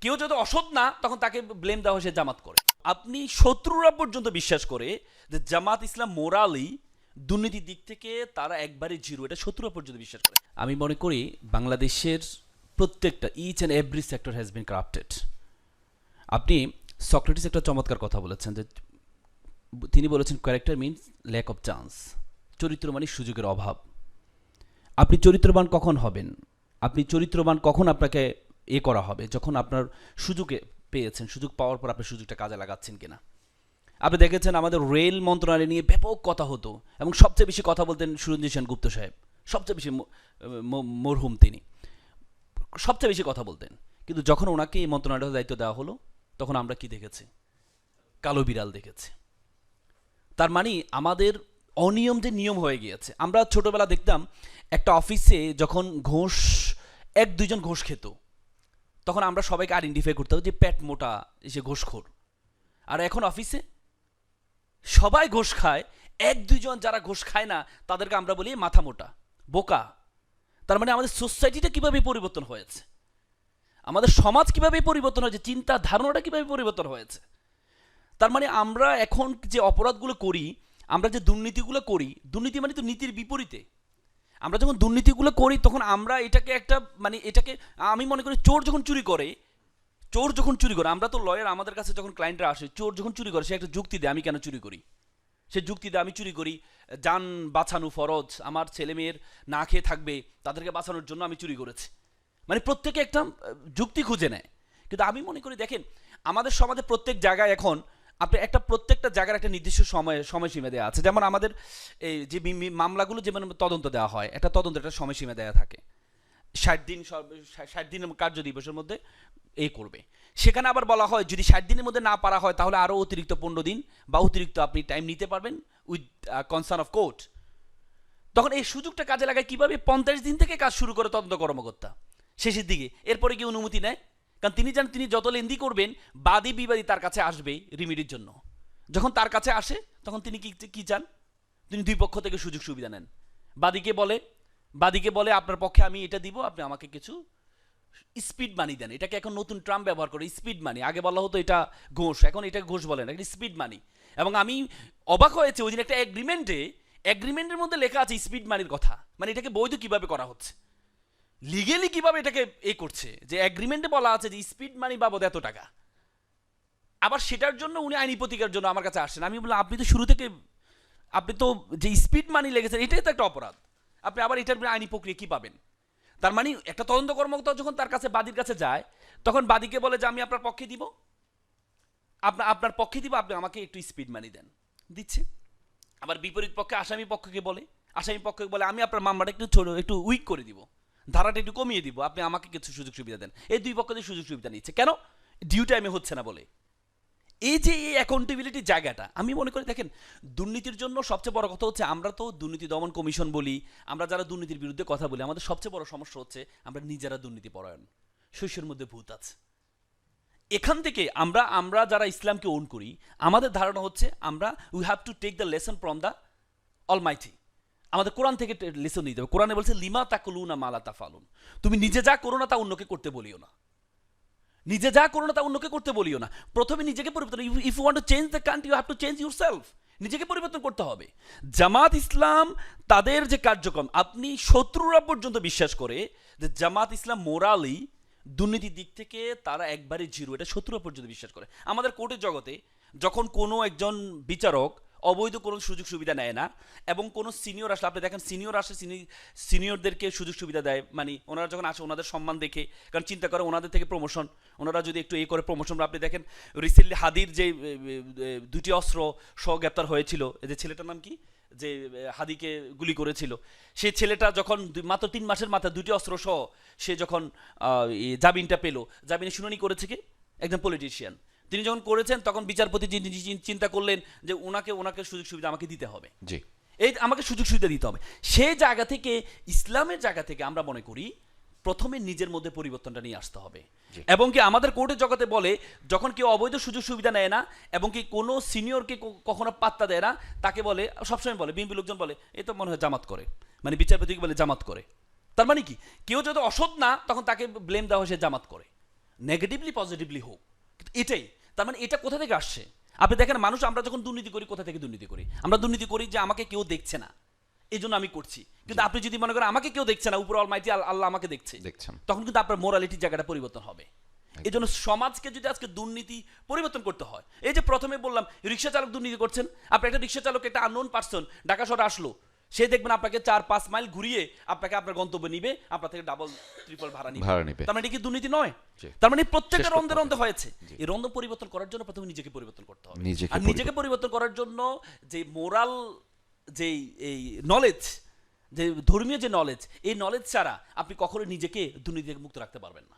কেউ যদি অসৎ না, তখন তাকে ব্লেম দেওয়া হয় জামাত করে। আপনি শত্রুরা পর্যন্ত বিশ্বাস করে যে জামাত ইসলাম মোরালি দুর্নীতির দিক থেকে তারা একবারে জিরো এটা শত্রুরা পর্যন্ত বিশ্বাস করে। আমি মনে করি বাংলাদেশের প্রত্যেকটা each and every sector has been corrupted আপনি সক্রেটিস একটা চমৎকার কথা বলেছেন যে, তিনি বলেছেন character means lack of chance চরিত্র মানে সুযোগের অভাব। আপনি চরিত্রবান কখন হবেন? আপনি চরিত্রবান কখন আপনাকে এ করা হবে, যখন আপনার সুযোগে পেয়েছেন, সুযোগ পাওয়ার পর আপনি সুযোগটা কাজে লাগাচ্ছেন কিনা। আপনি দেখেছেন আমাদের রেল মন্ত্রণালয় নিয়ে ব্যাপক কথা হতো, এবং সবচেয়ে বেশি কথা বলতেন সুরঞ্জিত সেনগুপ্ত সাহেব, সবচেয়ে বেশি মরহুম তিনি। সবচেয়ে বেশি কথা বলতেন, কিন্তু যখন ওনাকে এই মন্ত্রণালয়ের দায়িত্ব দেওয়া হলো, তখন আমরা কি দেখেছি? কালো বিড়াল দেখেছি। তার মানে আমাদের অনিয়ম যে নিয়ম হয়ে গিয়েছে, আমরা ছোটবেলা দেখতাম একটা অফিসে যখন ঘোষ, এক দুইজন ঘোষ খেত তখন আমরা সবাইকে আইডেন্টিফাই করতাম যে পেট মোটা এসে ঘোষখোর। আর এখন অফিসে সবাই ঘোষ খায়, এক, দুইজন যারা ঘোষ খায় না, তাদেরকে আমরা বলি মাথা মোটা, বোকা। তার মানে আমাদের সোসাইটিটা কীভাবে পরিবর্তন হয়েছে? আমাদের সমাজ কীভাবে পরিবর্তন হয়েছে? চিন্তা ধারণাটা কীভাবে পরিবর্তন হয়েছে? তার মানে আমরা এখন যে অপরাধগুলো করি, আমরা যে দুর্নীতিগুলো করি, দুর্নীতি মানে তো নীতির বিপরীতে। আমরা যখন দুর্নীতিগুলো করি, তখন আমরা এটাকে একটা মানে এটাকে, আমি মনে করি চোর যখন চুরি করে, চোর যখন চুরি করে, আমরা তো লয়ার আমাদের কাছে যখন ক্লায়েন্টরা আসে, চোর যখন চুরি করে, সে একটা যুক্তি দেয়, আমি কেন চুরি করি? সে যুক্তি দেয়, আমি চুরি করি, যান বাঁচানো ফরজ, আমার ছেলে মেয়ের না খেয়ে থাকবে, তাদেরকে বাঁচানোর জন্য আমি চুরি করেছি। মানে প্রত্যেকে একটা যুক্তি খুঁজে নেয়। কিন্তু আমি মনে করি, দেখেন, আমাদের সমাজে প্রত্যেক জায়গায় এখন আপনি একটা প্রত্যেকটা জায়গার একটা নির্দিষ্ট সময়, সময়সীমা দেওয়া আছে। যেমন আমাদের এই যে মামলাগুলো যেমন তদন্ত দেওয়া হয়, একটা তদন্ত, একটা সময়সীমা দেওয়া থাকে। ষাট দিন ষাট দিনের কার্য দিবসের মধ্যে এ করবে। সেখানে আবার বলা হয়, যদি ষাট দিনের মধ্যে না পারা হয়, তাহলে আরও অতিরিক্ত পনেরো দিন বা অতিরিক্ত আপনি টাইম নিতে পারবেন উইথ কনসার্ন অফ কোর্ট তখন এই সুযোগটা কাজে লাগায় কীভাবে পঞ্চাশ দিন থেকে কাজ শুরু করে তদন্ত কর্মকর্তা? শেষের দিকে। এরপরে কি অনুমতি নেয় কারণ তিনি জানেন তিনি যত লেন্দি করবেন, বাদী বিবাদী তার কাছে আসবে রিমিডির জন্য। যখন তার কাছে আসে, তখন তিনি কি কি চান? তিনি দুই পক্ষ থেকে সুযোগ সুবিধা নেন। বাদীকে বলে বাদীকে বলে, আপনার পক্ষে আমি এটা দিব, আপনি আমাকে কিছু স্পিড মানি দেন। এটাকে এখন নতুন ট্রাম ব্যবহার করে, স্পিড মানি। আগে বলা হতো এটা ঘোষ, এখন এটা ঘোষ বলে না স্পিড মানি। এবং আমি অবাক হয়েছে, ওই দিন একটা এগ্রিমেন্টে এগ্রিমেন্টের মধ্যে লেখা আছে স্পিড মানির কথা। মানে এটাকে বৈধ কীভাবে করা হচ্ছে? লিগেলি কীভাবে এটাকে এ করছে? যে এগ্রিমেন্টে বলা আছে যে স্পিড মানি বাবদ এত টাকা। আবার সেটার জন্য উনি আইনি প্রতিকার জন্য আমার কাছে আসেন আমি বললাম, আপনি তো শুরু থেকে, আপনি তো যে স্পিড মানি লেগেছেন, এটাই তো একটা অপরাধ। আপনি আবার এটার আইনি প্রক্রিয়া কী পাবেন? তার মানে একটা তদন্ত কর্মকর্তা যখন তার কাছে, বাদীর কাছে যায়, তখন বাদীকে বলে যে, আমি আপনার পক্ষে দিব। আপনার আপনার পক্ষে দিব, আপনি আমাকে একটু স্পিড মানি দেন। দিচ্ছে। আবার বিপরীত পক্ষে আসামি পক্ষকে বলে, আসামি পক্ষকে বলে, আমি আপনার মামলাটা একটু ছোট, একটু উইক করে দিব। ধারাটা একটু কমিয়ে দিব। আপনি আমাকে কিছু সুযোগ সুবিধা দেন। এই দুই পক্ষতে সুযোগ সুবিধা নিচ্ছে। কেন? ডিউ টাইমে হচ্ছে না বলে। এই যে এই অ্যাকাউন্টেবিলিটির জায়গাটা, আমি মনে করি দেখেন, দুর্নীতির জন্য সবচেয়ে বড় কথা হচ্ছে আমরা তো দুর্নীতি দমন কমিশন বলি, আমরা যারা দুর্নীতির বিরুদ্ধে কথা বলি, আমাদের সবচেয়ে বড় সমস্যা হচ্ছে আমরা নিজেরা দুর্নীতি পরায়ণ। শৈশবের মধ্যে ভূত আছে। এখান থেকে আমরা আমরা যারা ইসলামকে ওন করি, আমাদের ধারণা হচ্ছে আমরা we have to take the lesson from the almighty আমাদের কোরআন থেকে লেসন নিতে হবে। কোরআনে বলছে, লিমা তাকুলুনা মালা তাফালুন। তুমি নিজে যা করো না তা অন্যকে করতে বলিও না। নিজে যা করো না তা অন্যকে করতে বলিও না। প্রথমে নিজেকে পরিবর্তন if you want to change the country you have to change yourself নিজেকে পরিবর্তন করতে হবে। জামাত ইসলাম তাদের যে কার্যক্রম, আপনি শত্রুরা পর্যন্ত বিশ্বাস করে যে জামাত ইসলাম মোরালি দুর্নীতির দিক থেকে তারা একবারে জিরো এটা শত্রুরা পর্যন্ত বিশ্বাস করে। আমাদের কোর্টের জগতে যখন কোনো একজন বিচারক অবৈধ কোনো সুযোগ সুবিধা নেয় না, এবং কোনো সিনিয়র আসলে, আপনি দেখেন সিনিয়র আসে সিনিয়রদেরকে সুযোগ সুবিধা দেয় মানে ওনারা যখন আসে, ওনাদের সম্মান দেখে, কারণ চিন্তা করে ওনাদের থেকে প্রমোশন ওনারা যদি একটু এ করে প্রমোশন আপনি দেখেন রিসেন্টলি হাদির যে দুটি অস্ত্র সহ গ্রেপ্তার হয়েছিল যে ছেলেটার নাম কি? যে হাদিকে গুলি করেছিল সে ছেলেটা যখন মাত্র তিন মাসের মাথায় দুটি অস্ত্র সহ সে যখন জামিনটা পেল জামিনে শুনানি করেছে কি? একজন পলিটিশিয়ান তিনি যখন করেছেন তখন বিচারপতি চিন্তা করলেন যে ওনাকে ওনাকে সুযোগ সুবিধা আমাকে দিতে হবে। জি। এই আমাকে সুযোগ সুবিধা দিতে হবে। সেই জায়গা থেকে ইসলামের জায়গা থেকে আমরা মনে করি প্রথমে নিজের মধ্যে পরিবর্তনটা নিয়ে আসতে হবে। এবং কি আমাদের কোর্টের জগতে বলে যখন কেউ অবৈধ সুযোগ সুবিধা নেয় না এবং কি কোনো সিনিয়রকে কখনো পাত্তা দেয় না তাকে বলে সবসময় বলে বিএনপি লোকজন বলে এ তো মনে হয় জামাত করে। মানে বিচারপতিকে বলে জামাত করে। তার মানে কি? কেউ যদি অসৎ না তখন তাকে ব্লেম দেওয়া হয় সে জামাত করে। নেগেটিভলি পজিটিভলি হোক। কিন্তু এটাই তার মানে এটা কোথা থেকে আসছে? আপনি দেখেন মানুষ আমরা যখন দুর্নীতি করি কোথা থেকে দুর্নীতি করি? আমরা দুর্নীতি করি যে আমাকে কেউ দেখছে না। এই জন্য আমি করছি। কিন্তু আপনি যদি মনে করেন আমাকে কেউ দেখছে না উপর অলমাইটি আল্লাহ আমাকে দেখছে দেখছেন। তখন কিন্তু আপনার মোরালিটির জায়গাটা পরিবর্তন হবে। এই জন্য সমাজকে যদি আজকে দুর্নীতি পরিবর্তন করতে হয় এই যে প্রথমে বললাম রিক্সা চালক দুর্নীতি করছেন আপনি একটা রিক্সা চালক একটা আননোন পার্সন ঢাকা শহরে আসলো সে দেখবেন আপনাকে চার পাঁচ মাইল ঘুরিয়ে আপনাকে আপনার গন্তব্যে নিবে আপনার থেকে ডাবল ট্রিপল ভাড়া নিবে। তার মানে এটা কি দুর্নীতি নয়? তার মানে প্রত্যেকটা রন্ধে রন্ধে হয়েছে। এই রন্ধ পরিবর্তন করার জন্য প্রথমে নিজেকে পরিবর্তন করতে হবে। আর নিজেকে পরিবর্তন করার জন্য যে মোরাল যে এই নলেজ যে ধর্মীয় যে নলেজ এই নলেজ ছাড়া আপনি কখনো নিজেকে দুর্নীতি থেকে মুক্ত রাখতে পারবেন না